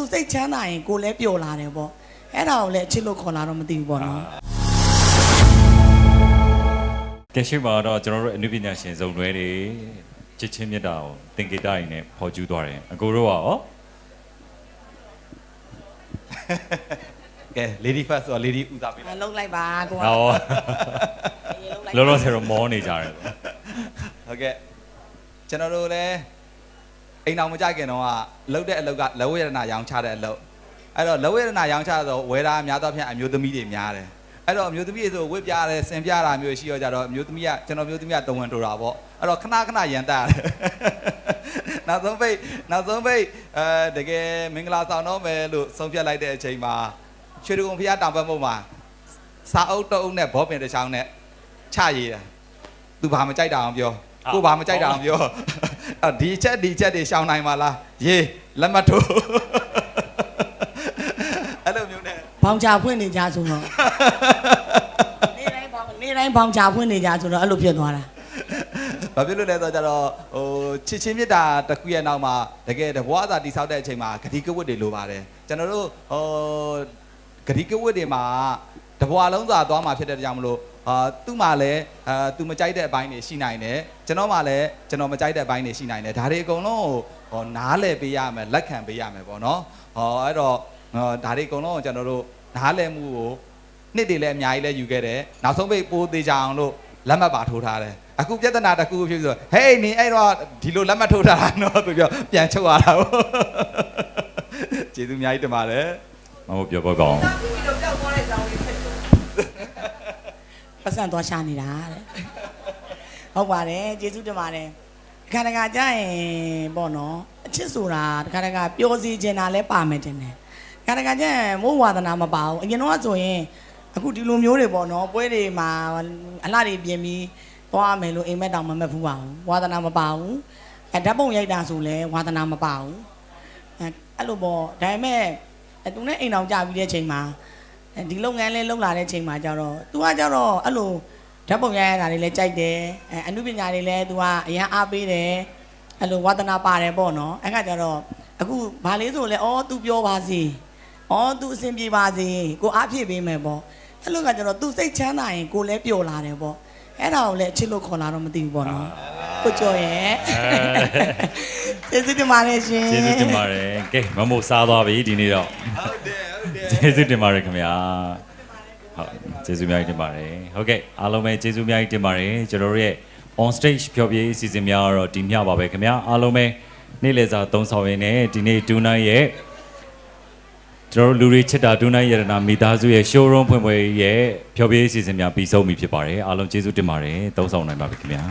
သူစိတ်ချမ်းသာရင်ကိုလည်းပျော်လာတယ်ပေါ့အဲ့ဒါကိုလည်းအချစ်လို့ခေါ်လာတော့မသိဘူးပေါ့နော်ကဲရှိမှာတော့ကျွန်တော်တို့အနုပညာရှင်ဇုံတွဲတွေချစ်ချင်းမြတ်တာကိုသင်္ကေတရင်းနဲ့ဖော်ကျူးသွားတယ်အကိုတို့ကရောကဲ lady first ဆိုတော့ lady ဦးစားပေးလိုက်အလုံးလိုက်ပါကိုကဟောရေလုံးလိုက်လောလောဆယ်တော့မောနေကြတယ်ပေါ့ဟုတ်ကဲ့ကျွန်တော်တို့လည်း အိမ်အောင်မကြခင်တော့ကလှုပ်တဲ့အလုပ်ကလောဝရဏရောင်းချတဲ့အလုပ်အဲ့တော့လောဝရဏရောင်းချတော့ဝယ်တာများတော့ဖြင့်အမျိုးသမီးတွေများတယ်အဲ့တော့အမျိုးသမီးတွေဆိုဝစ်ပြရတယ်ဆင်ပြတာမျိုးရှိရောကြတော့အမျိုးသမီးကကျွန်တော်မျိုးသမီးကတဝန်တိုတာပေါ့အဲ့တော့ခဏခဏရန်တက်ရတယ်နောက်ဆုံးပိတ်နောက်ဆုံးပိတ်အဲတကယ်မင်္ဂလာဆောင်တော့မယ်လို့ဆုံးဖြတ်လိုက်တဲ့အချိန်မှာရွှေဒဂုံဖျားတောင်ပတ်မှုမှာစာအုပ်တအုပ်နဲ့ဘောပင်တစ်ချောင်းနဲ့ချရည်တယ်သူဘာမကြိုက်တာအောင်ပြောကိုဘာမကြိုက်တာအောင်ပြော အဲ့ဒီချက်ဒီချက်တွေရှောင်းနိုင်ပါလားရေးလက်မှတ်ထိုးအဲ့လိုမျိုးနဲ့ဘောင်ချဖွင့်နေကြဆိုတော့နေတိုင်းဘောင်နေတိုင်းဘောင်ချဖွင့်နေကြဆိုတော့အဲ့လိုဖြစ်သွားတာဘာဖြစ်လို့လဲဆိုတော့ကျတော့ဟိုချစ်ချင်းမြတ်တာတစ်ခုရဲ့နောက်မှာတကယ်တဘွားသာတိဆောက်တဲ့အချိန်မှာဂတိကဝတ်တွေလိုပါတယ်ကျွန်တော်တို့ဟိုဂတိကဝတ်တွေမှာ တဘွားလုံးသာသွားမှာဖြစ်တဲ့ကြောင့်မလို့အာသူ့မှာလည်းအာသူမကြိုက်တဲ့အပိုင်းတွေရှိနိုင်တယ်ကျွန်တော်မှလည်းကျွန်တော်မကြိုက်တဲ့အပိုင်းတွေရှိနိုင်တယ်ဒါတွေအကုန်လုံးကိုဟောနားလည်ပေးရမယ်လက်ခံပေးရမယ်ပေါ့နော်ဟောအဲ့တော့ဟောဒါတွေအကုန်လုံးကိုကျွန်တော်တို့နားလည်မှုကိုနှစ်တွေလည်းအများကြီးလည်းယူခဲ့တယ်နောက်ဆုံးပိတ်ပိုးသေးကြအောင်လို့လက်မှတ်ပါထိုးထားတယ်အခုပြဿနာတစ်ခုဖြစ်ပြီးဆိုဟေးနင်အဲ့တော့ဒီလိုလက်မှတ်ထိုးထားတာနော်သူပြောပြန်ချုပ်ရတာဟုတ်ကျေးဇူးအများကြီးတင်ပါတယ်မဟုတ်ပြောပေါ့ကောင်း ပတ်စံသွားရှာနေတာတဲ့ဟုတ်ပါတယ်ကျေးဇူးတင်ပါတယ်တခါတခါကြာရင်ပေါ့နော်အချစ်ဆိုတာတခါတခါပျော်စီခြင်းတာလည်းပါမယ်တင်တယ်တခါတခါကြာရင်မို့ဝါသနာမပါဘူးအရင်တော့ဆိုရင်အခုဒီလိုမျိုးတွေပေါ့နော်ပွဲတွေမှာအလှတွေပြင်ပြီးသွားမယ်လို့အိမ်မက်တောင်မမက်ဘူးပါဘူးဝါသနာမပါဘူးအဲဓာတ်ပုံရိုက်တာဆိုလည်းဝါသနာမပါဘူးအဲအဲ့လိုပေါ့ဒါပေမဲ့အဲသူနဲ့အိမ်အောင်ကြပြီးတဲ့ချိန်မှာအဲ ဒီလုပ်ငန်းလေးလုပ်လာတဲ့ချိန်မှာကျတော့ तू ကကျတော့အဲ့လိုဓာတ်ပုံရရတာတွေလည်းကြိုက်တယ်အဲအမှုပညာတွေလည်း तू ကအရန်အားပေးတယ်အဲ့လိုဝါသနာပါတယ်ပေါ့နော်အဲ့ခါကျတော့အခုဘာလေးဆိုလဲအော် तू ပြောပါစေအော် तू အဆင်ပြေပါစေကိုအားဖြည့်ပေးမယ်ပေါ့အဲ့လိုကကျတော့ तू စိတ်ချမ်းသာရင်ကိုလည်းပျော်လာတယ်ပေါ့အဲ့ဒါကိုလည်းအချစ်လို့ခေါ်လာတော့မသိဘူးပေါ့နော်ကိုကျော်ရဲ့ကျေးဇူးတင်ပါတယ်ရှင် ကျေးဇူးတင်ပါတယ်ကဲမမို့စားသွားပြီဒီနေ့တော့ ဟုတ်တယ်ဟုတ်တယ် ကျေးဇူးတင်ပါတယ်ခင်ဗျာဟုတ်ကျေးဇူးအများကြီးတင်ပါတယ်ဟုတ်ကဲ့အားလုံးပဲကျေးဇူးအများကြီးတင်ပါတယ်ကျွန်တော်တို့ရဲ့ on stage ဖြောပြရေးအစီအစဉ်များကတော့ဒီမျှပါပဲခင်ဗျာအားလုံးပဲနေ့လည်စာသုံးဆောင်ရင်းနဲ့ဒီနေ့ဒူနိုင်ရဲ့ကျွန်တော်တို့လူတွေချစ်တာဒူနိုင်ရတနာမိသားစုရဲ့ showroom ဖွင့်ပွဲရဲ့ဖြောပြရေးအစီအစဉ်များပြီးဆုံးပြီဖြစ်ပါတယ်အားလုံးကျေးဇူးတင်ပါတယ်သုံးဆောင်နိုင်ပါပြီခင်ဗျာ